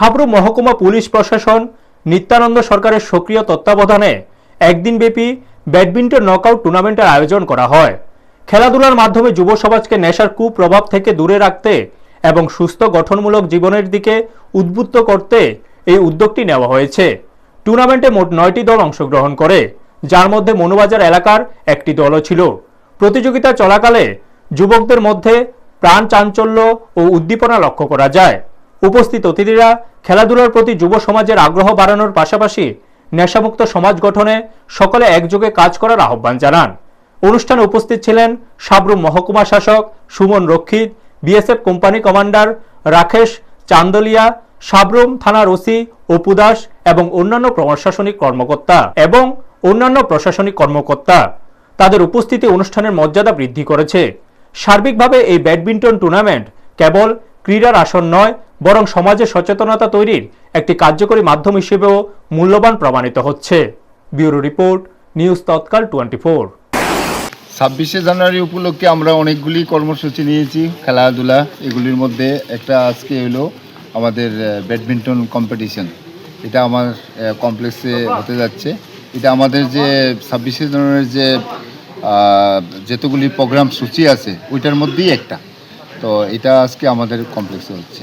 সাবরু মহকুমা পুলিশ প্রশাসন, নিত্যানন্দ সরকারের সক্রিয় তত্ত্বাবধানে একদিনব্যাপী ব্যাডমিন্টন নকআউট টুর্নামেন্টের আয়োজন করা হয়। খেলাধুলার মাধ্যমে যুব সমাজকে নেশার কুপ্রভাব থেকে দূরে রাখতে এবং সুস্থ গঠনমূলক জীবনের দিকে উদ্বুদ্ধ করতে এই উদ্যোগটি নেওয়া হয়েছে। টুর্নামেন্টে মোট নয়টি দল অংশগ্রহণ করে, যার মধ্যে মনুবাজার এলাকার একটি দলও ছিল। প্রতিযোগিতা চলাকালে যুবকদের মধ্যে প্রাণ চাঞ্চল্য ও উদ্দীপনা লক্ষ্য করা যায়। উপস্থিত অতিথিরা খেলাধুলার প্রতি যুব সমাজের আগ্রহ বাড়ানোর পাশাপাশি নেশামুক্ত সমাজ গঠনে সকলে একযোগে কাজ করার আহ্বান জানান। অনুষ্ঠানে উপস্থিত ছিলেন সাবরুম মহকুমা শাসক Suman Rakshit, BSF company commander Rakesh Chandaliya, Sabroom থানার ওসি অপু দাস এবং অন্যান্য প্রশাসনিক কর্মকর্তা এবং অন্যান্য প্রশাসনিক কর্মকর্তা। তাদের উপস্থিতি অনুষ্ঠানের মর্যাদা বৃদ্ধি করেছে। সার্বিকভাবে এই ব্যাডমিন্টন টুর্নামেন্ট কেবল ক্রীড়ার আসন নয় বরং সমাজে সচেতনতা তৈরির একটি কার্যকরী মাধ্যম হিসেবেও মূল্যবান প্রমাণিত হচ্ছে। Bureau report, news Tatkal twenty four. ছাব্বিশে জানুয়ারি উপলক্ষে আমরা অনেকগুলি কর্মসূচি নিয়েছি, খেলাধুলা, এগুলির মধ্যে একটা আজকে হলো আমাদের ব্যাডমিন্টন কম্পিটিশন এটা আমার কমপ্লেক্সে হতে যাচ্ছে। এটা আমাদের যে ছাব্বিশে জানুয়ারির যে যতগুলি প্রোগ্রাম সূচি আছে, ওইটার মধ্যেই একটা। তো এটা আজকে আমাদের কমপ্লেক্সে হচ্ছে।